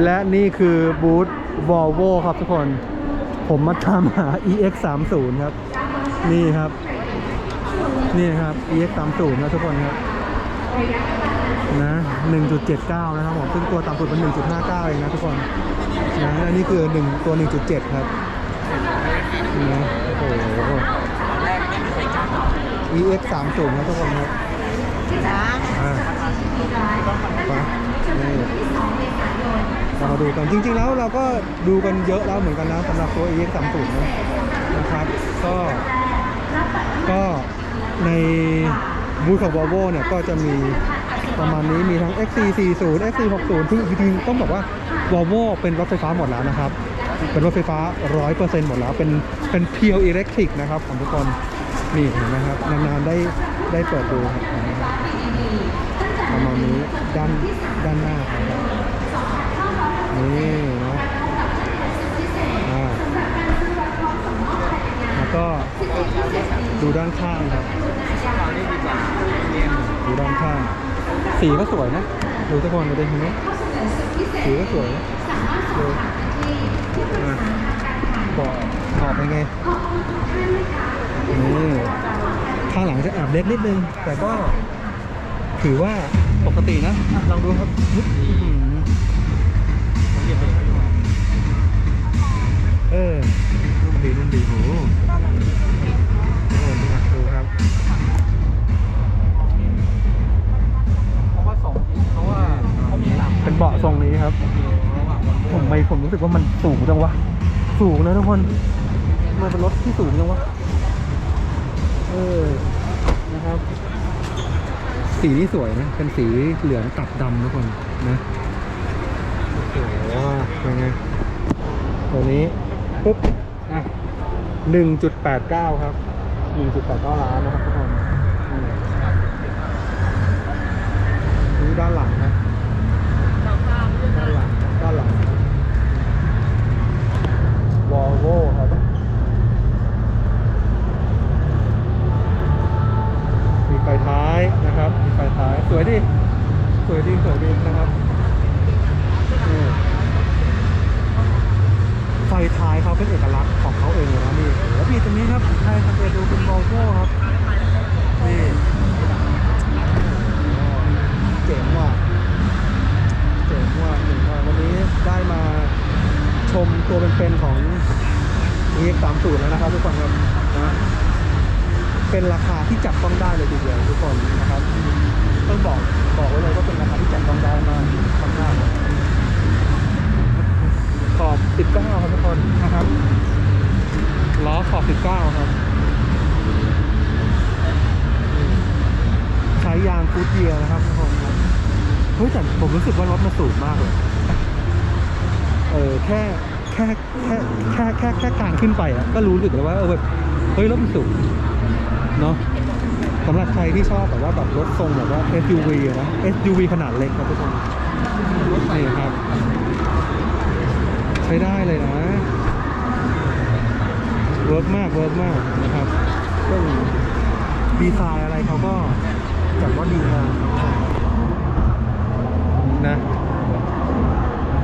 และนี่คือบูธ Volvo ครับทุกคน ผมมาตามหา EX 3 0ครับ นี่ครับ นี่ครับ EX 3 0นะทุกคนครับ นะ 1.79 นะครับผม ซึ่งตัวต่ำสุดเป็น 1.59 เองนะทุกคนนะและนี่คือ 1 ตัว 1.7 ครับนะโอ้โห EX 3 0ครับทุกคนครับอ่าไปนี่ เรามาดูกันจริง ๆ แล้วเราก็ดูกันเยอะแล้วเหมือนกันนะสำหรับตัว EX 3 0นะนะครับ ก็ก็ในบูธของ Volvo เนี่ยก็จะมีประมาณนี้มีทั้ง XC40 XC60 ที่จริงๆต้องบอกว่า Volvo เป็นรถไฟฟ้าหมดแล้วนะครับ เป็นรถไฟฟ้า 100%หมดแล้ว เป็นเป็นเพียวอิเล็กทริกนะครับของทุกคนนี่เห็นไหมครับนานๆได้ได้เปิดดูประมาณนี้ด้านด้านหน้าครับนี่นะอ่าแล้วก็ ดูด้านข้างครับดูด้านข้าง สีก็สวยนะ ดูทุกคนดูดิเห็นไหมสีก็สวยนะดูอะบอกออกไปนไงนี่ข้างหลังจะแอบเล็กนิดนึง แต่ก็ถือว่าปกตินะ ลองดูครับ ทรงนี้ครับผมไม่ผมรู้สึกว่ามันสูงจังวะสูงนะทุกคนมันเป็นรถที่สูงจังวะเออนะครับ สีนี่สวยนะเป็นสีเหลืองตัดดำทุกคนนะโอ้โหเป็นไงตัวนี้ปุ๊บอะหนึ่งจุดแปดเก้าครับหนึ่งจุดแปดเก้าล้านนะครับทุกคนดูด้านหลังนะ ด้านหลัง ด้านหลัง Volvo ครับ มีไฟท้ายนะครับ มีไฟท้าย สวยดิ สวยดี สวยดีนะครับนี่ไฟท้าย เป็นเอกลักษณ์ของเขาเองเลยนะนี่แล้วพี่ตรงนี้ครับใครสังเกตดูเป็น Volvo ครับนี่เจ๋งว่ะเจ๋งว่ะเจ๋งว่ะวันนี้ได้มาชมตัวเป็นๆของ EX 3 0แล้วนะครับทุกคนครับนะเป็นราคาที่จับต้องได้เลยทีเดียวทุกคนนะครับต้องบอกบอกไว้เลยว่าเป็นราคาที่จับต้องได้มากมากเลยขอบ นนะครับ ล้อขอบ19 ครับ ใช้ยางฟูดเยียนะครับทุกคนครับ เฮ้ยแต่ผมรู้สึกว่ารถมันสูงมากเลย เออแค่แค่แค่แค่แค่แค่การขึ้นไปอะก็รู้สึกแล้วว่าเออแบบเฮ้ยรถมันสูงเนาะสำหรับใครที่ชอบแบบว่าแบบรถทรงแบบว่า SUV นะ SUV ขนาดเล็กครับทุกคนนี่ครับ ช้ได้เลยนะเวิร์กมากเวิร์กมากนะครับซึ่งดีไซน์อะไรเขาก็จัดว่าดีมากนะ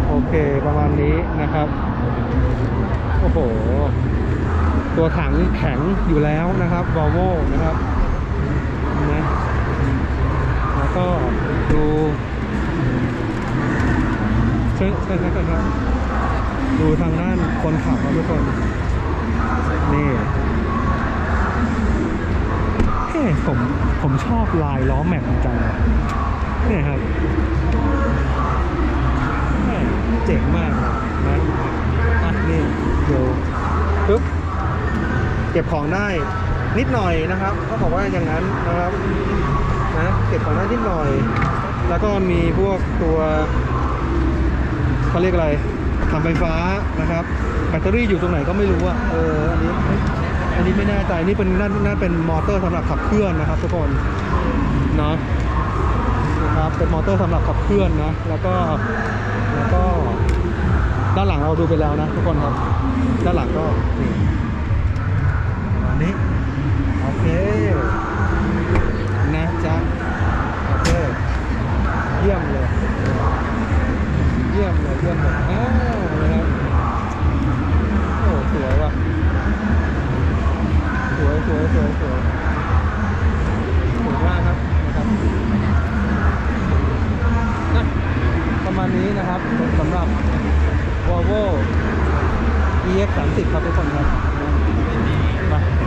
โอเคประมาณนี้นะครับ โอ้โห ตัวถังแข็งอยู่แล้วนะครับ Volvo นะครับนะแล้วก็ดูใช่ใช่ใช่ครับ ดูทางด้านคนขับครับทุกคน นี่เฮ้ผมผมชอบลายล้อแม็กจังเนี่ยครับเจ๋งมากครับนะอะนี่ดูปึ๊บเก็บของได้นิดหน่อยนะครับเขาบอกว่าอย่างนั้นนะครับนะเก็บของได้นิดหน่อย แล้วก็มีพวกตัวเขาเรียกอะไร ทำไฟฟ้านะครับ แบตเตอรี่อยู่ตรงไหนก็ไม่รู้อะเอออันนี้อันนี้ไม่แน่ใจนี่เป็นน่าน่าเป็นมอเตอร์สำหรับขับเคลื่อนนะครับทุกคนเนาะนะครับเป็นมอเตอร์สำหรับขับเคลื่อนนะแล้วก็แล้วก็ด้านหลังเราดูไปแล้วนะทุกคนครับ ด้านหลังก็นี่อันนี้โอเคนะจ๊ะโอเคเยี่ยมเลย เยี่ ยี่ยมเลยเยี่ยมเลยอ่านะครับโอ้สวยว่ะ สวยสวยสวยมากครับนะครับนะประมาณนี้นะครับสำหรับ Volvo EX 3 0ครับทุกคนครับมา